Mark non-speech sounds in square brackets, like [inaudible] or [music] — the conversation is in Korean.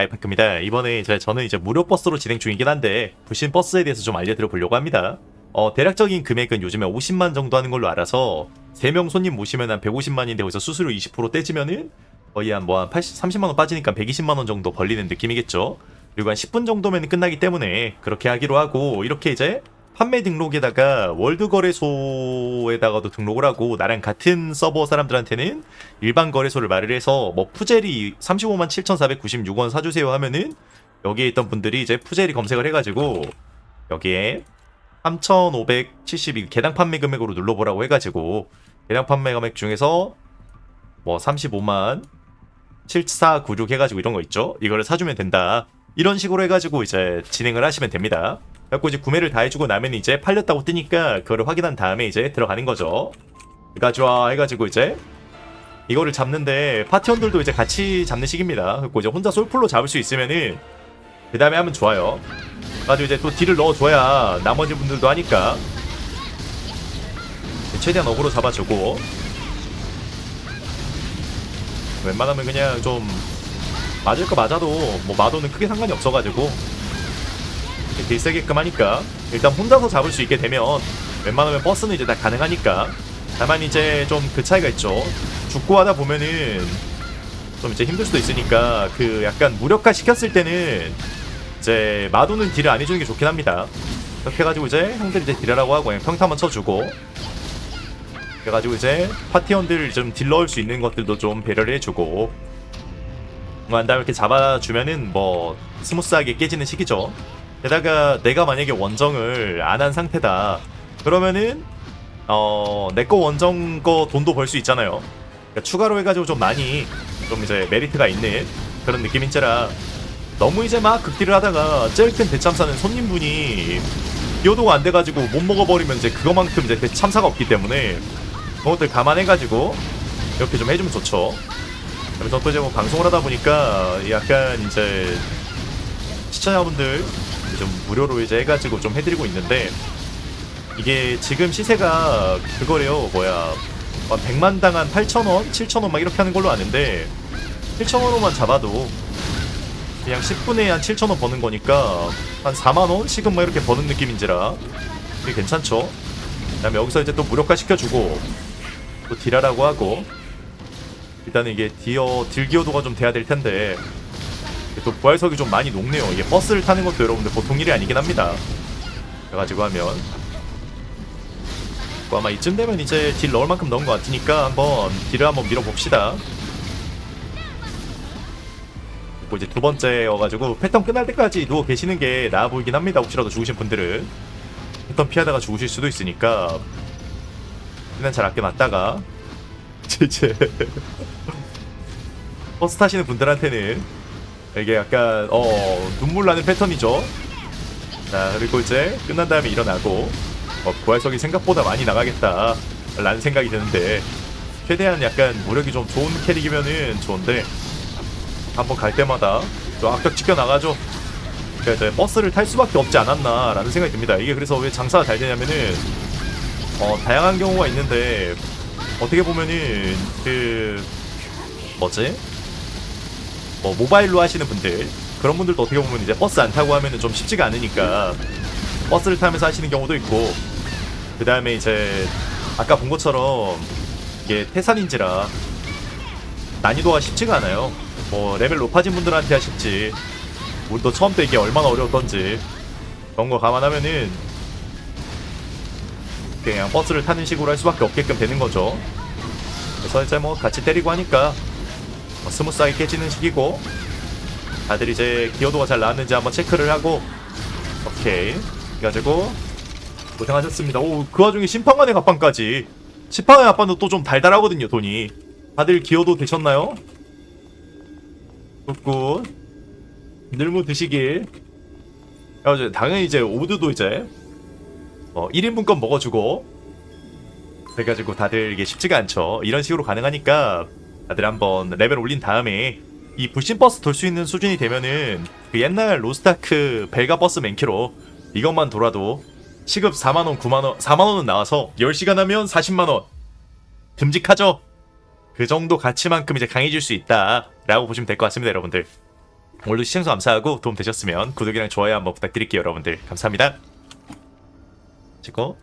알파크입니다. 이번에 이제 저는 이제 무료 버스로 진행 중이긴 한데 부신 버스에 대해서 좀 알려드려 보려고 합니다. 어, 대략적인 금액은 요즘에 50만 정도 하는 걸로 알아서 3명 손님 모시면 한 150만인데 거기서 수수료 20% 떼지면은 거의 한 뭐한 80, 30만 원 빠지니까 120만 원 정도 벌리는 느낌이겠죠. 그리고 한 10분 정도면 끝나기 때문에 그렇게 하기로 하고 이렇게 이제 판매 등록에다가 월드 거래소에다가도 등록을 하고 나랑 같은 서버 사람들한테는 일반 거래소를 말을 해서 뭐 푸젤이 35만 7,496원 사주세요 하면은 여기에 있던 분들이 이제 푸젤이 검색을 해가지고 여기에 3,572 개당 판매 금액으로 눌러보라고 해가지고 개당 판매 금액 중에서 뭐 35만 7496 해가지고 이런 거 있죠? 이거를 사주면 된다. 이런 식으로 해가지고 이제 진행을 하시면 됩니다. 그래갖고 이제 구매를 다 해주고 나면 이제 팔렸다고 뜨니까 그거를 확인한 다음에 이제 들어가는 거죠. 가져와 해가지고 이제 이거를 잡는데 파티원들도 이제 같이 잡는 식입니다. 그리고 이제 혼자 솔플로 잡을 수 있으면은 그 다음에 하면 좋아요. 가지고 이제 또 딜을 넣어줘야 나머지 분들도 하니까 최대한 어그로 잡아주고 웬만하면 그냥 좀 맞을 거 맞아도 뭐 마도는 크게 상관이 없어가지고 딜 세게끔 하니까 일단 혼자서 잡을 수 있게 되면 웬만하면 버스는 이제 다 가능하니까. 다만 이제 좀 그 차이가 있죠. 죽고 하다 보면은 좀 이제 힘들 수도 있으니까 그 약간 무력화 시켰을 때는 이제 마도는 딜을 안 해주는 게 좋긴 합니다. 그렇게 해가지고 이제 형들 이제 딜하라고 하고 그냥 평타 한번 쳐주고. 그래가지고 이제 파티원들 좀 딜 넣을 수 있는 것들도 좀 배려를 해주고. 뭐 한 다음에 이렇게 잡아주면은 뭐 스무스하게 깨지는 시기죠 게다가 내가 만약에 원정을 안 한 상태다. 그러면은 어 내 거 원정 거 돈도 벌 수 있잖아요. 그러니까 추가로 해가지고 좀 많이 좀 이제 메리트가 있는 그런 느낌인지라 너무 이제 막 극딜을 하다가 큰 대참사는 손님분이 기여도가 안 돼가지고 못 먹어버리면 이제 그거만큼 이제 대참사가 없기 때문에 그런 것들 감안해가지고 이렇게 좀 해주면 좋죠. 그래서 또 이제 뭐 방송을 하다 보니까 약간 이제 시청자분들 좀 무료로 이제 해가지고 좀 해드리고 있는데 이게 지금 시세가 그거래요. 뭐야. 한 100만 당한 8,000원, 7,000원 막 이렇게 하는 걸로 아는데 7,000원으로만 잡아도 그냥 10분에 한 7,000원 버는 거니까 한 4만원? 지금 막 이렇게 버는 느낌인지라 되게 괜찮죠. 그 다음에 여기서 이제 또 무력화 시켜주고 또 딜하라고 하고 일단은 이게 디어 딜기어도가 좀 돼야 될 텐데 또 부활석이 좀 많이 녹네요. 이게 버스를 타는 것도 여러분들 보통 일이 아니긴 합니다. 그래가지고 하면 뭐 아마 이쯤 되면 이제 딜 넣을 만큼 넣은 것 같으니까 한번 딜을 한번 밀어봅시다. 그리고 이제 두 번째여가지고 패턴 끝날 때까지 누워 계시는 게 나아 보이긴 합니다. 혹시라도 죽으신 분들은 패턴 피하다가 죽으실 수도 있으니까 그냥 잘 아껴놨다가 [laughs] 이제 [laughs] 버스 타시는 분들한테는 이게 약간 어 눈물 나는 패턴이죠. 자 그리고 이제 끝난 다음에 일어나고 어, 부활석이 생각보다 많이 나가겠다 라는 생각이 드는데 최대한 약간 무력이 좀 좋은 캐릭이면은 좋은데 한번 갈 때마다 좀 악덕 지켜 나가죠. 그래서 이제 버스를 탈 수밖에 없지 않았나라는 생각이 듭니다. 이게 그래서 왜 장사가 잘 되냐면은 어 다양한 경우가 있는데 어떻게 보면은 그 뭐지? 뭐 모바일로 하시는 분들 그런 분들도 어떻게 보면 이제 버스 안 타고 하면은 좀 쉽지가 않으니까 버스를 타면서 하시는 경우도 있고 그 다음에 이제 아까 본 것처럼 이게 태산인지라 난이도가 쉽지가 않아요. 뭐 레벨 높아진 분들한테 하실지 우리도 처음 때 이게 얼마나 어려웠던지 그런 거 감안하면은 그냥 버스를 타는 식으로 할 수밖에 없게끔 되는 거죠. 그래서 이제 뭐 같이 때리고 하니까 뭐 스무스하게 깨지는 식이고 다들 이제 기여도가 잘 나왔는지 한번 체크를 하고 오케이. 그래가지고 고생하셨습니다. 오 그 와중에 심판관의 갑판까지. 심판관의 갑판도 또 좀 달달하거든요 돈이. 다들 기여도 되셨나요? 굿굿. 늘무 드시길. 그래가지고 당연히 이제 오드도 이제 어 1인분권 먹어주고 그래가지고 다들 이게 쉽지가 않죠. 이런 식으로 가능하니까 다들 한번 레벨 올린 다음에 이 불신 버스 돌 수 있는 수준이 되면은 그 옛날 로스타크 벨가 버스 맨키로 이것만 돌아도 시급 4만원 9만원 4만원은 나와서 10시간 하면 40만원. 듬직하죠? 그 정도 가치만큼 이제 강해질 수 있다 라고 보시면 될 것 같습니다 여러분들. 오늘도 시청자 감사하고 도움 되셨으면 구독이랑 좋아요 한번 부탁드릴게요 여러분들. 감사합니다. 찍고